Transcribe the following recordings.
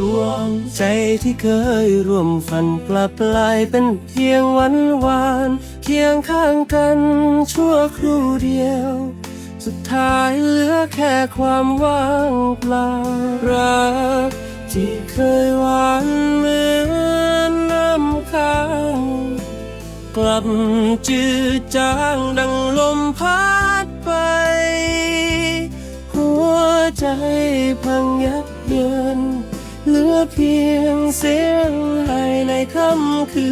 ดวงใจที่เคยร่วมฝันกลับลายเป็นเพียงวันวานเคียงข้างกันชั่วครู่เดียว สุดท้ายเหลือแค่ความว่างเปล่ารักที่เคยหวานเหมือนน้ำค้างกลับจืดจางดังลมพัดไป หัวใจพังยับเยิน เหลือเพียงเสียงไห้ในค่ำคื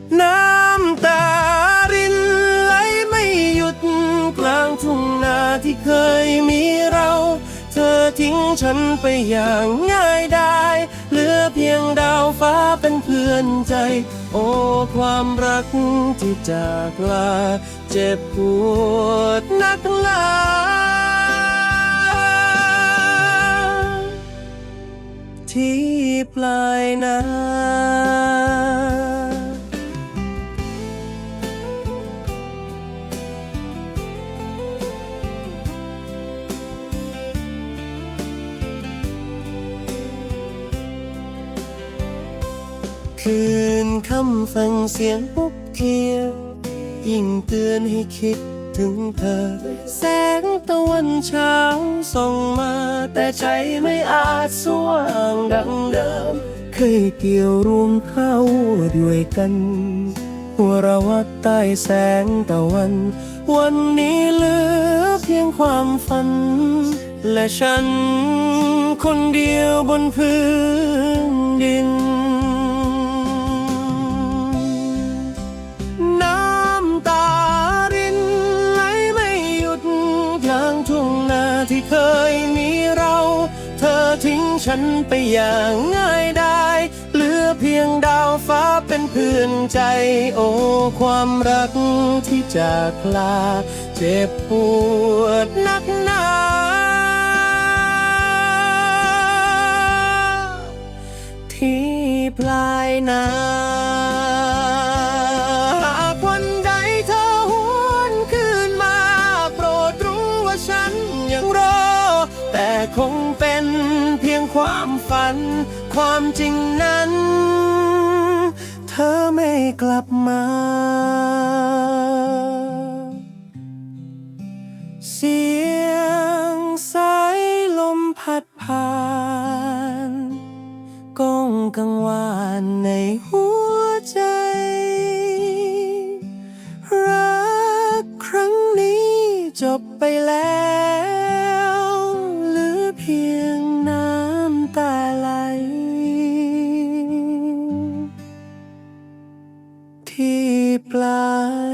น น้ำตารินไหลไม่หยุดกลางทุ่งนาที่เคยมีเรา เธอทิ้งฉันไปอย่างง่ายดายเหลือเพียงดาวฟ้าเป็นเพื่อนใจ โอ้ความรักที่จากลา เจ็บปวดนักหนา ปลายนาคืนคำฟังเสียงปุ๊บเทียยิ่งเตือนให้คิดถึงเธอแสะวันเช้าส่องมา แต่ใจไม่อาจสว่างดังเดิม เคยเกี่ยวรวมเข้าด้วยกันหัวเราะใต้แสงตะวัน วันนี้เหลือเพียงความฝัน และฉันคนเดียวบนพื้นดิน ที่เคยมีเรา เธอทิ้งฉันไปอย่างง่ายดายเหลือเพียงดาวฟ้าเป็นเพื่อนใจ โอ้ความรักที่จากลา เจ็บปวดนักหนาที่ปลายนา ความฝัน ความจริงนั้น เธอไม่กลับมา เสียงสายลมพัดผ่านก้องกังวานในหัวใจ รักครั้งนี้จบไปแล้วหลือเพียง ปลาย